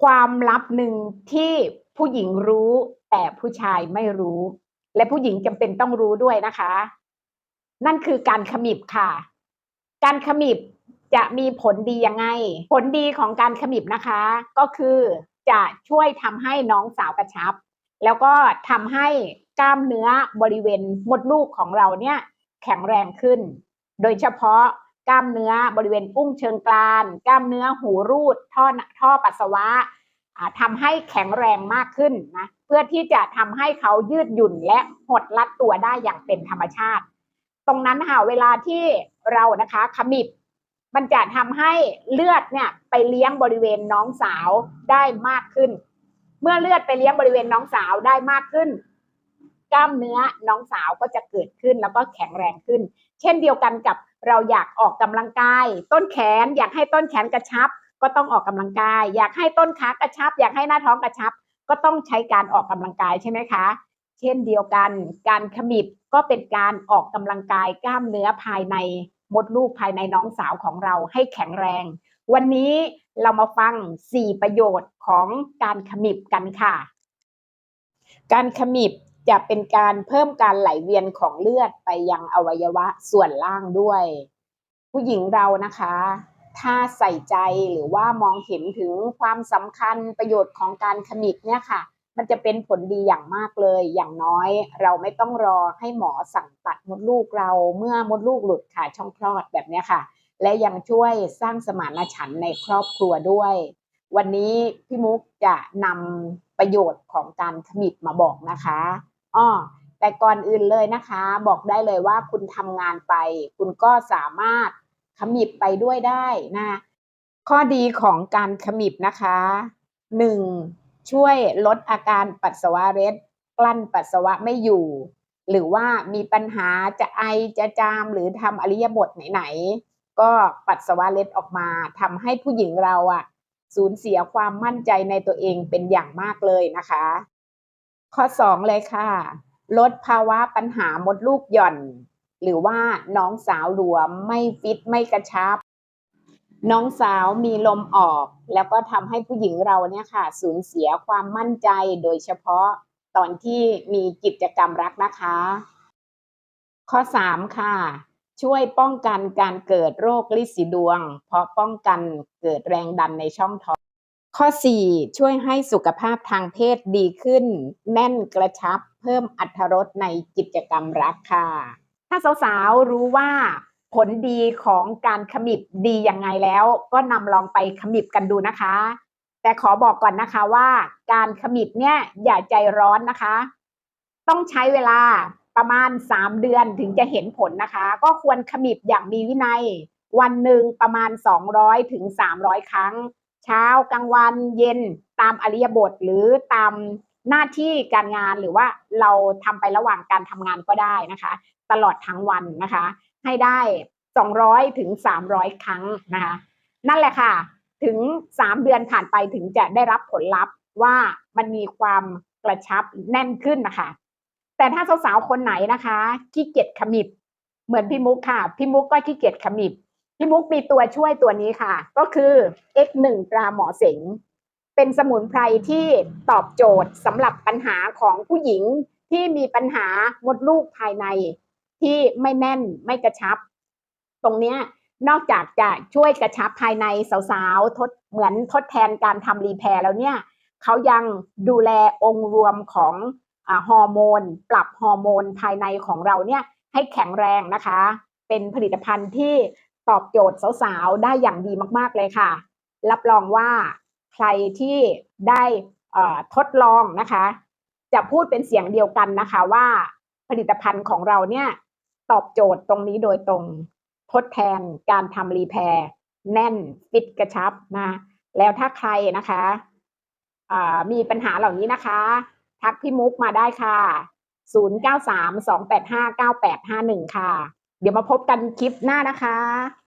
ความลับหนึ่งที่ผู้หญิงรู้ แต่ผู้ชายไม่รู้ และผู้หญิงจำเป็นต้องรู้ด้วยนะคะ นั่นคือการขมิบค่ะ การขมิบจะมีผลดียังไง ผลดีของการขมิบนะคะ ก็คือจะช่วยทำให้น้องสาวกระชับ แล้วก็ทำให้กล้ามเนื้อบริเวณมดลูกของเราเนี่ยแข็งแรงขึ้น โดยเฉพาะ กล้ามเนื้อบริเวณกุ้งเชิงกราน กล้ามเนื้อหูรูด ท่อท่อปัสสาวะอ่าทำให้แข็งแรงมากขึ้นนะเพื่อที่จะทำให้เขายืดหยุ่นและหดลัดตัวได้อย่างเป็นธรรมชาติ ตรงนั้นค่ะเวลาที่เรานะคะขมิบมันจะทำให้เลือดเนี่ยไปเลี้ยงบริเวณน้องสาวได้มากขึ้น เมื่อเลือดไปเลี้ยงบริเวณน้องสาวได้มากขึ้น กล้ามเนื้อน้องสาวก็จะเกิดขึ้นแล้วก็แข็งแรงขึ้น เช่นเดียวกันกับ เราอยากออกกำลังกาย ต้นแขน อยากให้ต้นแขนกระชับ ก็ต้องออกกำลังกาย อยากให้ต้นขากระชับ อยากให้หน้าท้องกระชับ ก็ต้องใช้การออกกำลังกายใช่ไหมคะ เช่นเดียวกัน การขมิบก็เป็นการออกกำลังกายกล้ามเนื้อภายในมดลูกภายในน้องสาวของเราให้แข็งแรง วันนี้เรามาฟัง 4 ประโยชน์ของการขมิบกันค่ะ การขมิบ จะเป็นการเพิ่มการไหลเวียนของเลือดไปยังอวัยวะส่วนล่างด้วย ผู้หญิงเรานะคะ ถ้าใส่ใจหรือว่ามองเห็นถึงความสำคัญประโยชน์ของการขมิบเนี่ยค่ะ มันจะเป็นผลดีอย่างมากเลย อย่างน้อยเราไม่ต้องรอให้หมอสั่งตัดมดลูกเราเมื่อมดลูกหลุดขาช่องคลอดแบบนี้ค่ะ และยังช่วยสร้างสมานฉันท์ในครอบครัวด้วยวันนี้พี่มุกจะนำประโยชน์ของการขมิบมาบอกนะคะ อ้อแต่ก่อนอื่นเลยนะคะ บอกได้เลยว่าคุณทำงานไป คุณก็สามารถขมิบไปด้วยได้นะข้อดีของการขมิบนะคะหนึ่งช่วยลดอาการปัสสาวะเร็ดกลั้นปัสสาวะไม่อยู่ หรือว่ามีปัญหาจะไอจะจามหรือทำอริยบทไหนๆก็ปัสสาวะเล็ดออกมาทำให้ผู้หญิงเราอะสูญเสียความมั่นใจในตัวเองเป็นอย่างมากเลยนะคะ ข้อสองเลยค่ะ ลดภาวะปัญหามดลูกหย่อน หรือว่าน้องสาวหลวมไม่ฟิตไม่กระชับ น้องสาวมีลมออก แล้วก็ทำให้ผู้หญิงเราเนี่ยค่ะ สูญเสียความมั่นใจโดยเฉพาะตอนที่มีกิจกรรมรักนะคะ ข้อ 3 ค่ะ ช่วยป้องกันการเกิดโรคลินสีดวง เพราะป้องกันเกิดแรงดันในช่องท้อง ข้อ 4 ช่วยให้สุขภาพทางเพศดีขึ้น แน่นกระชับ เพิ่มอัตรรสในกิจกรรมรักค่ะ ถ้าสาวๆ รู้ว่าผลดีของการขมิบดียังไงแล้ว ก็นำลองไปขมิบกันดูนะคะ แต่ขอบอกก่อนนะคะว่า การขมิบเนี่ยอย่าใจร้อนนะคะ ต้องใช้เวลาประมาณ 3 เดือนถึงจะเห็นผลนะคะ ก็ควรขมิบอย่างมีวินัย วันหนึ่งประมาณ 200ถึง300 ครั้ง เช้ากลางวันเย็นตามอริยบทหรือตามหน้าที่การงานหรือว่าเราทำไประหว่างการทำงานก็ได้นะคะ ตลอดทั้งวันนะคะ ให้ได้ 200ถึง300 ครั้งนะคะ นั่นแหละค่ะ ถึง 3 เดือนผ่านไปถึงจะได้รับผลลัพธ์ว่ามันมีความกระชับแน่นขึ้นนะคะ แต่ถ้าสาวๆคนไหนนะคะขี้เกียจขมิบ เหมือนพี่มุกค่ะ พี่มุกก็ขี้เกียจขมิบ พี่มุกมีตัวช่วยตัวนี้ค่ะ ก็คือ X1 ตราหมอเสงเป็นสมุนไพรที่ตอบโจทย์สำหรับปัญหาของผู้หญิงที่มีปัญหามดลูกภายใน ที่ไม่แน่นไม่กระชับ ตรงเนี้ยนอกจากจะช่วยกระชับภายในสาวๆทดเหมือนทดแทนการทำรีแพร์แล้วเนี่ยเขายังดูแลองค์รวมของอฮอร์โมน ปรับฮอร์โมนภายในของเราเนี่ยให้แข็งแรงนะคะ เป็นผลิตภัณฑ์ที่ ตอบโจทย์สาวๆ ได้อย่างดีมากๆเลยค่ะ รับรองว่าใครที่ได้ทดลองนะคะ จะพูดเป็นเสียงเดียวกันนะคะว่าผลิตภัณฑ์ของเราเนี่ยตอบโจทย์ตรงนี้โดยตรงทดแทนการทำรีแพร์แน่นฟิตกระชับนะแล้วถ้าใครนะคะมีปัญหาเหล่านี้นะคะ ทักพี่มุกมาได้ค่ะ 0932859851 ค่ะ เดี๋ยวมาพบกันคลิปหน้านะคะ